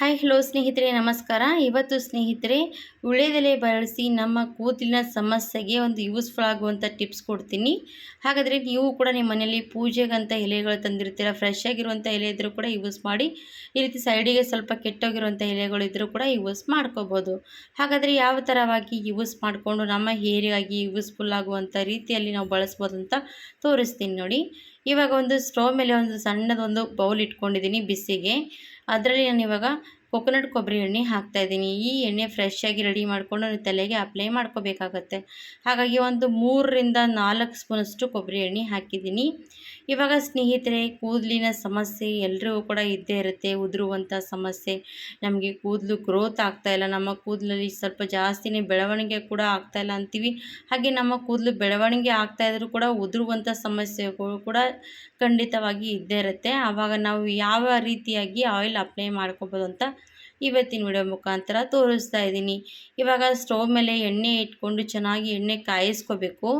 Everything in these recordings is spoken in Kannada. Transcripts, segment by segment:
ಹಾಯ್, ಹಲೋ ಸ್ನೇಹಿತರೆ, ನಮಸ್ಕಾರ. ಇವತ್ತು ಸ್ನೇಹಿತರೆ ಉಳ್ಳೆದೆಲೆ ಬಳಸಿ ನಮ್ಮ ಕೂದಲಿನ ಸಮಸ್ಯೆಗೆ ಒಂದು ಯೂಸ್ಫುಲ್ ಆಗುವಂಥ ಟಿಪ್ಸ್ ಕೊಡ್ತೀನಿ. ಹಾಗಾದರೆ ನೀವು ಕೂಡ ನಿಮ್ಮ ಮನೆಯಲ್ಲಿ ಪೂಜೆಗಂತ ಎಲೆಗಳು ತಂದಿರ್ತೀರ? ಫ್ರೆಶ್ ಆಗಿರುವಂಥ ಎಲೆ ಇದ್ದರೂ ಕೂಡ ಯೂಸ್ ಮಾಡಿ, ಈ ರೀತಿ ಸೈಡಿಗೆ ಸ್ವಲ್ಪ ಕೆಟ್ಟೋಗಿರುವಂಥ ಎಲೆಗಳು ಇದ್ದರೂ ಕೂಡ ಯೂಸ್ ಮಾಡ್ಕೋಬೋದು. ಹಾಗಾದರೆ ಯಾವ ಥರವಾಗಿ ಯೂಸ್ ಮಾಡಿಕೊಂಡು ನಮ್ಮ ಹೇರಿಗಾಗಿ ಯೂಸ್ಫುಲ್ ಆಗುವಂಥ ರೀತಿಯಲ್ಲಿ ನಾವು ಬಳಸ್ಬೋದು ಅಂತ ತೋರಿಸ್ತೀನಿ ನೋಡಿ. ಇವಾಗ ಒಂದು ಸ್ಟವ್ ಮೇಲೆ ಒಂದು ಸಣ್ಣದೊಂದು ಬೌಲ್ ಇಟ್ಕೊಂಡಿದ್ದೀನಿ ಬಿಸಿಗೆ. ಅದರಲ್ಲಿ ನಾನು ಇವಾಗ ಕೊಕೊನಟ್ ಕೊಬ್ಬರಿ ಎಣ್ಣೆ ಹಾಕ್ತಾಯಿದ್ದೀನಿ ಈ ಎಣ್ಣೆ ಫ್ರೆಶ್ ಆಗಿ ರೆಡಿ ಮಾಡಿಕೊಂಡು ತಲೆಗೆ ಅಪ್ಲೈ ಮಾಡ್ಕೋಬೇಕಾಗತ್ತೆ. ಹಾಗಾಗಿ ಒಂದು ಮೂರರಿಂದ ನಾಲ್ಕು ಸ್ಪೂನಷ್ಟು ಕೊಬ್ಬರಿ ಎಣ್ಣೆ ಹಾಕಿದ್ದೀನಿ. ಇವಾಗ ಸ್ನೇಹಿತರೆ, ಕೂದಲಿನ ಸಮಸ್ಯೆ ಎಲ್ಲರಿಗೂ ಕೂಡ ಇದ್ದೇ ಇರುತ್ತೆ. ಉದುರುವಂಥ ಸಮಸ್ಯೆ, ನಮಗೆ ಕೂದಲು ಗ್ರೋತ್ ಆಗ್ತಾಯಿಲ್ಲ ನಮ್ಮ ಕೂದಲಲ್ಲಿ ಸ್ವಲ್ಪ ಜಾಸ್ತಿನೇ ಬೆಳವಣಿಗೆ ಕೂಡ ಆಗ್ತಾ ಇಲ್ಲ ಅಂತೀವಿ. ಹಾಗೆ ನಮ್ಮ ಕೂದಲು ಬೆಳವಣಿಗೆ ಆಗ್ತಾ ಇದ್ರೂ ಕೂಡ ಉದುರುವಂಥ ಸಮಸ್ಯೆಗಳು ಕೂಡ ಖಂಡಿತವಾಗಿ ಇದ್ದೇ ಇರುತ್ತೆ. ಆವಾಗ ನಾವು ಯಾವ ರೀತಿಯಾಗಿ ಆಯಿಲ್ ಅಪ್ಲೈ ಮಾಡ್ಕೋಬೋದು ಅಂತ ಇವತ್ತಿನ ವಿಡಿಯೋ ಮುಖಾಂತರ ತೋರಿಸ್ತಾ ಇದ್ದೀನಿ. ಇವಾಗ ಸ್ಟವ್ ಮೇಲೆ ಎಣ್ಣೆ ಇಟ್ಕೊಂಡು ಚೆನ್ನಾಗಿ ಎಣ್ಣೆ ಕಾಯಿಸ್ಕೋಬೇಕು.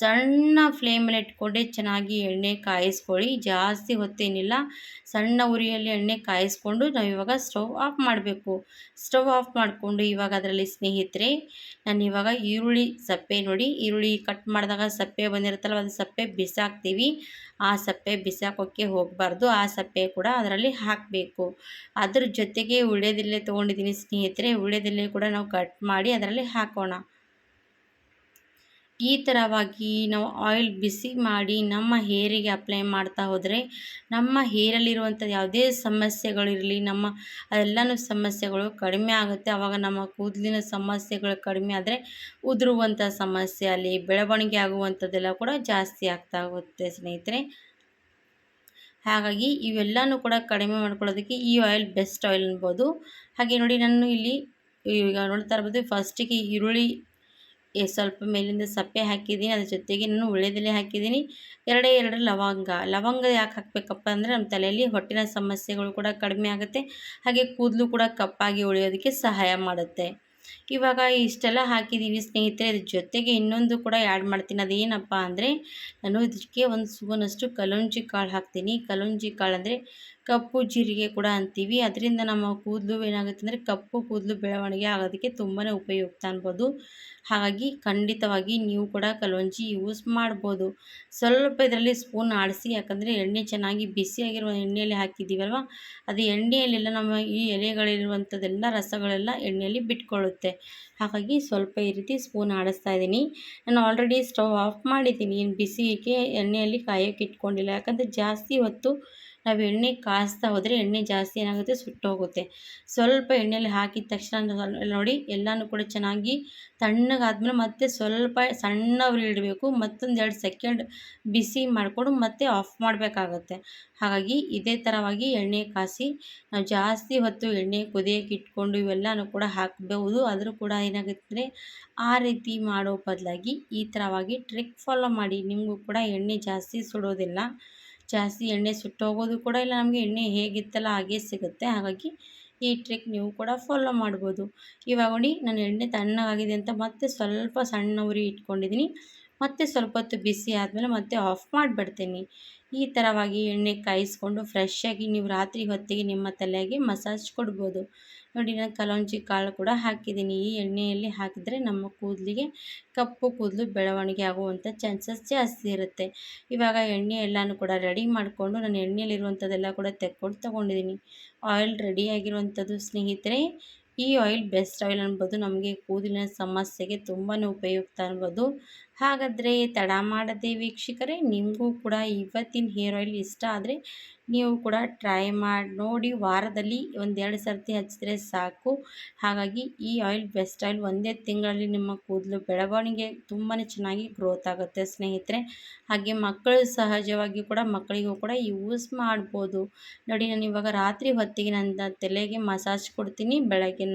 ಸಣ್ಣ ಫ್ಲೇಮಲ್ಲಿ ಇಟ್ಕೊಂಡೆ ಚೆನ್ನಾಗಿ ಎಣ್ಣೆ ಕಾಯಿಸ್ಕೊಳ್ಳಿ. ಜಾಸ್ತಿ ಹೊತ್ತೇನಿಲ್ಲ. ಸಣ್ಣ ಉರಿಯಲ್ಲಿ ಎಣ್ಣೆ ಕಾಯಿಸ್ಕೊಂಡು ನಾವು ಇವಾಗ ಸ್ಟವ್ ಆಫ್ ಮಾಡಬೇಕು. ಸ್ಟವ್ ಆಫ್ ಮಾಡಿಕೊಂಡು ಇವಾಗ ಅದರಲ್ಲಿ ಸ್ನೇಹಿತರೆ, ನಾನು ಇವಾಗ ಈರುಳ್ಳಿ ಸಪ್ಪೆ ನೋಡಿ, ಈರುಳ್ಳಿ ಕಟ್ ಮಾಡಿದಾಗ ಸಪ್ಪೆ ಬಂದಿರುತ್ತಲ್ಲ, ಅದು ಸಪ್ಪೆ ಬಿಸಾಕ್ತೀವಿ. ಆ ಸಪ್ಪೆ ಬಿಸಾಕೋಕ್ಕೆ ಹೋಗಬಾರ್ದು. ಆ ಸಪ್ಪೆ ಕೂಡ ಅದರಲ್ಲಿ ಹಾಕಬೇಕು. ಅದ್ರ ಜೊತೆಗೆ ಉಳ್ಳೆದೆಲೆ ತೊಗೊಂಡಿದ್ದೀನಿ ಸ್ನೇಹಿತರೆ ಉಳ್ಳೆದೆಲೆ ಕೂಡ ನಾವು ಕಟ್ ಮಾಡಿ ಅದರಲ್ಲಿ ಹಾಕೋಣ. ಈ ಥರವಾಗಿ ನಾವು ಆಯಿಲ್ ಬಿಸಿ ಮಾಡಿ ನಮ್ಮ ಹೇರಿಗೆ ಅಪ್ಲೈ ಮಾಡ್ತಾ ಹೋದರೆ, ನಮ್ಮ ಹೇರಲ್ಲಿರುವಂಥ ಯಾವುದೇ ಸಮಸ್ಯೆಗಳಿರಲಿ ನಮ್ಮ ಎಲ್ಲನೂ ಸಮಸ್ಯೆಗಳು ಕಡಿಮೆ ಆಗುತ್ತೆ. ಆವಾಗ ನಮ್ಮ ಕೂದಲಿನ ಸಮಸ್ಯೆಗಳು ಕಡಿಮೆ ಆದರೆ ಉದುರುವಂಥ ಸಮಸ್ಯೆ, ಅಲ್ಲಿ ಬೆಳವಣಿಗೆ ಆಗುವಂಥದ್ದೆಲ್ಲ ಕೂಡ ಜಾಸ್ತಿ ಆಗ್ತಾ ಹೋಗುತ್ತೆ ಸ್ನೇಹಿತರೆ. ಹಾಗಾಗಿ ಇವೆಲ್ಲನೂ ಕೂಡ ಕಡಿಮೆ ಮಾಡ್ಕೊಳ್ಳೋದಕ್ಕೆ ಈ ಆಯಿಲ್ ಬೆಸ್ಟ್ ಆಯಿಲ್ ಅನ್ಬೋದು. ಹಾಗೆ ನೋಡಿ ನಾನು ಇಲ್ಲಿ ಈಗ ನೋಡ್ತಾ ಇರ್ಬೋದು ಫಸ್ಟಿಗೆ ಈರುಳ್ಳಿ ಸ್ವಲ್ಪ ಮೇಲಿಂದ ಸಪ್ಪೆ ಹಾಕಿದ್ದೀನಿ, ಅದ್ರ ಜೊತೆಗೆ ನಾನು ಉಳ್ಳೆದೆಲೆ ಹಾಕಿದ್ದೀನಿ. ಎರಡೇ ಎರಡು ಲವಂಗ. ಲವಂಗ ಯಾಕೆ ಹಾಕಬೇಕಪ್ಪ ಅಂದರೆ ನಮ್ಮ ತಲೆಯಲ್ಲಿ ಹೊಟ್ಟಿನ ಸಮಸ್ಯೆಗಳು ಕೂಡ ಕಡಿಮೆ ಆಗುತ್ತೆ. ಹಾಗೆ ಕೂದಲು ಕೂಡ ಕಪ್ಪಾಗಿ ಉಳಿಯೋದಕ್ಕೆ ಸಹಾಯ ಮಾಡುತ್ತೆ. ಇವಾಗ ಇಷ್ಟೆಲ್ಲ ಹಾಕಿದ್ದೀವಿ ಸ್ನೇಹಿತರೆ ಅದ್ರ ಜೊತೆಗೆ ಇನ್ನೊಂದು ಕೂಡ ಆ್ಯಡ್ ಮಾಡ್ತೀನಿ. ಅದೇನಪ್ಪ ಅಂದರೆ, ನಾನು ಇದಕ್ಕೆ ಒಂದು ಸ್ಪೂನಷ್ಟು ಕಲೊಂಜಿ ಕಾಳು ಹಾಕ್ತೀನಿ. ಕಲೊಂಜಿ ಕಾಳು ಅಂದರೆ ಕಪ್ಪು ಜೀರಿಗೆ ಕೂಡ ಅಂತೀವಿ. ಅದರಿಂದ ನಮ್ಮ ಕೂದಲು ಏನಾಗುತ್ತೆ ಅಂದರೆ ಕಪ್ಪು ಕೂದಲು ಬೆಳವಣಿಗೆ ಆಗೋದಕ್ಕೆ ತುಂಬಾ ಉಪಯುಕ್ತ ಅನ್ಬೋದು. ಹಾಗಾಗಿ ಖಂಡಿತವಾಗಿ ನೀವು ಕೂಡ ಕಲವಂಜಿ ಯೂಸ್ ಮಾಡ್ಬೋದು. ಸ್ವಲ್ಪ ಇದರಲ್ಲಿ ಸ್ಪೂನ್ ಆಡಿಸಿ, ಯಾಕಂದರೆ ಎಣ್ಣೆ ಚೆನ್ನಾಗಿ ಬಿಸಿಯಾಗಿರುವ ಎಣ್ಣೆಯಲ್ಲಿ ಹಾಕಿದ್ದೀವಲ್ವ? ಅದು ಎಣ್ಣೆಯಲ್ಲೆಲ್ಲ ನಮ್ಮ ಈ ಎಲೆಗಳಿರುವಂಥದ್ದೆಲ್ಲ ರಸಗಳೆಲ್ಲ ಎಣ್ಣೆಯಲ್ಲಿ ಬಿಟ್ಕೊಳ್ಳುತ್ತೆ. ಹಾಗಾಗಿ ಸ್ವಲ್ಪ ಈ ರೀತಿ ಸ್ಪೂನ್ ಆಡಿಸ್ತಾ ಇದ್ದೀನಿ. ನಾನು ಆಲ್ರೆಡಿ ಸ್ಟವ್ ಆಫ್ ಮಾಡಿದ್ದೀನಿ. ಬಿಸಿಗೆ ಎಣ್ಣೆಯಲ್ಲಿ ಕಾಯೋಕೆ ಇಟ್ಕೊಂಡಿಲ್ಲ. ಯಾಕಂದರೆ ಜಾಸ್ತಿ ಹೊತ್ತು ನಾವು ಎಣ್ಣೆ ಕಾಯಿಸ್ತಾ ಹೋದರೆ ಎಣ್ಣೆ ಜಾಸ್ತಿ ಏನಾಗುತ್ತೆ ಸುಟ್ಟೋಗುತ್ತೆ. ಸ್ವಲ್ಪ ಎಣ್ಣೆಯಲ್ಲಿ ಹಾಕಿದ ತಕ್ಷಣ ನೋಡಿ, ಎಲ್ಲನೂ ಕೂಡ ಚೆನ್ನಾಗಿ ತಣ್ಣಗಾದ್ಮೇಲೆ ಮತ್ತೆ ಸ್ವಲ್ಪ ಸಣ್ಣ ಇಡಬೇಕು. ಮತ್ತೊಂದು ಎರಡು ಸೆಕೆಂಡ್ ಬಿಸಿ ಮಾಡಿಕೊಂಡು ಮತ್ತೆ ಆಫ್ ಮಾಡಬೇಕಾಗತ್ತೆ. ಹಾಗಾಗಿ ಇದೇ ಥರವಾಗಿ ಎಣ್ಣೆ ಕಾಸಿ ನಾವು ಜಾಸ್ತಿ ಹೊತ್ತು ಎಣ್ಣೆ ಕುದಿಯಕ್ಕೆ ಇಟ್ಕೊಂಡು ಇವೆಲ್ಲನೂ ಕೂಡ ಹಾಕಬಹುದು. ಆದರೂ ಕೂಡ ಏನಾಗುತ್ತೆ ಆ ರೀತಿ ಮಾಡೋ ಬದಲಾಗಿ ಈ ಥರವಾಗಿ ಟ್ರಿಕ್ ಫಾಲೋ ಮಾಡಿ. ನಿಮಗೂ ಕೂಡ ಎಣ್ಣೆ ಜಾಸ್ತಿ ಸುಡೋದಿಲ್ಲ. ಜಾಸ್ತಿ ಎಣ್ಣೆ ಸುಟ್ಟೋಗೋದು ಕೂಡ ಇಲ್ಲ. ನಮಗೆ ಎಣ್ಣೆ ಹೇಗಿತ್ತಲ್ಲ ಹಾಗೆ ಸಿಗುತ್ತೆ. ಹಾಗಾಗಿ ಈ ಟ್ರಿಕ್ ನೀವು ಕೂಡ ಫಾಲೋ ಮಾಡ್ಬೋದು. ಇವಾಗ ನೋಡಿ, ನಾನು ಎಣ್ಣೆ ತಣ್ಣಗಾಗಿದೆ ಅಂತ ಮತ್ತೆ ಸ್ವಲ್ಪ ಸಣ್ಣ ಉರಿ ಇಟ್ಕೊಂಡಿದ್ದೀನಿ. ಮತ್ತೆ ಸ್ವಲ್ಪ ಹೊತ್ತು ಬಿಸಿ ಆದಮೇಲೆ ಮತ್ತೆ ಆಫ್ ಮಾಡಿಬಿಡ್ತೀನಿ. ಈ ಥರವಾಗಿ ಎಣ್ಣೆ ಕಾಯಿಸ್ಕೊಂಡು ಫ್ರೆಶ್ಶಾಗಿ ನೀವು ರಾತ್ರಿ ಹೊತ್ತಿಗೆ ನಿಮ್ಮ ತಲೆಗೆ ಮಸಾಜ್ ಕೊಡ್ಬೋದು. ನೋಡಿ, ನಾನು ಕಲೌಂಜಿ ಕಾಳು ಕೂಡ ಹಾಕಿದ್ದೀನಿ. ಈ ಎಣ್ಣೆಯಲ್ಲಿ ಹಾಕಿದರೆ ನಮ್ಮ ಕೂದಲಿಗೆ ಕಪ್ಪು ಕೂದಲು ಬೆಳವಣಿಗೆ ಆಗುವಂಥ ಚಾನ್ಸಸ್ ಜಾಸ್ತಿ ಇರುತ್ತೆ. ಇವಾಗ ಎಣ್ಣೆ ಎಲ್ಲನೂ ಕೂಡ ರೆಡಿ ಮಾಡಿಕೊಂಡು ನಾನು ಎಣ್ಣೆಯಲ್ಲಿರುವಂಥದ್ದೆಲ್ಲ ಕೂಡ ತೆಕ್ಕೊಂಡು ತೊಗೊಂಡಿದ್ದೀನಿ. ಆಯಿಲ್ ರೆಡಿಯಾಗಿರುವಂಥದ್ದು ಸ್ನೇಹಿತರೆ, ಈ ಆಯಿಲ್ ಬೆಸ್ಟ್ ಆಯಿಲ್ ಅನ್ಬೋದು. ನಮಗೆ ಕೂದಲಿನ ಸಮಸ್ಯೆಗೆ ತುಂಬಾ ಉಪಯುಕ್ತ ಅನ್ಬೋದು. ಹಾಗಾದರೆ ತಡ ಮಾಡದೆ ವೀಕ್ಷಕರೇ, ನಿಮಗೂ ಕೂಡ ಇವತ್ತಿನ ಹೇರ್ ಆಯಿಲ್ ಇಷ್ಟ ಆದರೆ ನೀವು ಕೂಡ ಟ್ರೈ ಮಾಡಿ, ನೋಡಿ ವಾರದಲ್ಲಿ ಒಂದೆರಡು ಸರ್ತಿ ಹಚ್ಚಿದ್ರೆ ಸಾಕು. ಹಾಗಾಗಿ ಈ ಆಯಿಲ್ ಬೆಸ್ಟ್ ಆಯಿಲ್ ಒಂದೇ ತಿಂಗಳಲ್ಲಿ ನಿಮ್ಮ ಕೂದಲು ಬೆಳವಣಿಗೆ ತುಂಬಾ ಚೆನ್ನಾಗಿ ಗ್ರೋತ್ ಆಗುತ್ತೆ ಸ್ನೇಹಿತರೆ. ಹಾಗೆ ಮಕ್ಕಳು ಸಹಜವಾಗಿ ಕೂಡ ಮಕ್ಕಳಿಗೂ ಕೂಡ ಯೂಸ್ ಮಾಡ್ಬೋದು. ನೋಡಿ, ನಾನು ಇವಾಗ ರಾತ್ರಿ ಹೊತ್ತಿಗೆ ನನ್ನ ತಲೆಗೆ ಮಸಾಜ್ ಕೊಡ್ತೀನಿ. ಬೆಳಗ್ಗೆ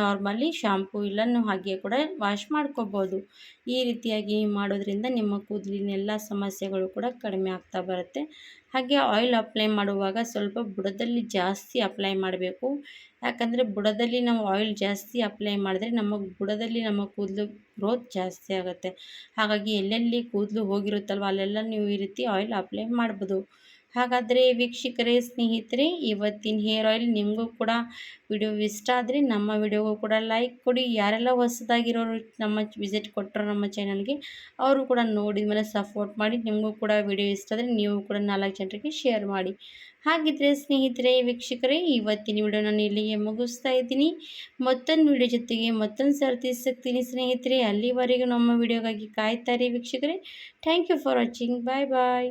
ನಾರ್ಮಲಿ ಶಾಂಪೂ ಇಲ್ಲನೂ ಹಾಗೆ ಕೂಡ ವಾಶ್ ಮಾಡ್ಕೋಬೋದು. ಈ ರೀತಿಯಾಗಿ ಮಾಡೋದ್ರಿಂದ ನಿಮ್ಮ ಕೂದಲಿನ ಎಲ್ಲ ಸಮಸ್ಯೆಗಳು ಕೂಡ ಕಡಿಮೆ ಆಗ್ತಾ ಬರುತ್ತೆ. ಹಾಗೆ ಆಯಿಲ್ ಅಪ್ಲೈ ಮಾಡುವಾಗ ಸ್ವಲ್ಪ ಬುಡದಲ್ಲಿ ಜಾಸ್ತಿ ಅಪ್ಲೈ ಮಾಡಬೇಕು. ಯಾಕಂದರೆ ಬುಡದಲ್ಲಿ ನಾವು ಆಯಿಲ್ ಜಾಸ್ತಿ ಅಪ್ಲೈ ಮಾಡಿದ್ರೆ ನಮ್ಮ ಬುಡದಲ್ಲಿ ನಮ್ಮ ಕೂದಲು ಗ್ರೋತ್ ಜಾಸ್ತಿ ಆಗುತ್ತೆ. ಹಾಗಾಗಿ ಎಲ್ಲೆಲ್ಲಿ ಕೂದಲು ಹೋಗಿರುತ್ತಲ್ವ ಅಲ್ಲೆಲ್ಲ ನೀವು ಈ ರೀತಿ ಆಯಿಲ್ ಅಪ್ಲೈ ಮಾಡ್ಬೋದು. ಹಾಗಾದರೆ ವೀಕ್ಷಕರೇ, ಸ್ನೇಹಿತರೆ, ಇವತ್ತಿನ ಹೇರ್ ಆಯಿಲ್ ನಿಮಗೂ ಕೂಡ ವಿಡಿಯೋ ಇಷ್ಟ ಆದರೆ ನಮ್ಮ ವಿಡಿಯೋಗೂ ಕೂಡ ಲೈಕ್ ಕೊಡಿ. ಯಾರೆಲ್ಲ ಹೊಸದಾಗಿರೋರು ನಮ್ಮ ವಿಸಿಟ್ ಕೊಟ್ಟರು ನಮ್ಮ ಚಾನಲ್ಗೆ ಅವರು ಕೂಡ ನೋಡಿದ ಮೇಲೆ ಸಪೋರ್ಟ್ ಮಾಡಿ. ನಿಮಗೂ ಕೂಡ ವಿಡಿಯೋ ಇಷ್ಟ ಆದರೆ ನೀವು ಕೂಡ ನಾಲ್ಕು ಜನರಿಗೆ ಶೇರ್ ಮಾಡಿ. ಹಾಗಿದ್ರೆ ಸ್ನೇಹಿತರೆ, ವೀಕ್ಷಕರೇ, ಇವತ್ತಿನ ವಿಡಿಯೋ ನಾನು ಇಲ್ಲಿಗೆ ಮುಗಿಸ್ತಾ ಇದ್ದೀನಿ. ಮತ್ತೊಂದು ವಿಡಿಯೋ ಜೊತೆಗೆ ಮತ್ತೊಂದು ಸರ್ತಿ ಸಿಗ್ತೀನಿ ಸ್ನೇಹಿತರೆ. ಅಲ್ಲಿವರೆಗೂ ನಮ್ಮ ವಿಡಿಯೋಗಾಗಿ ಕಾಯ್ತಾರೆ ವೀಕ್ಷಕರೇ. Thank you for watching bye bye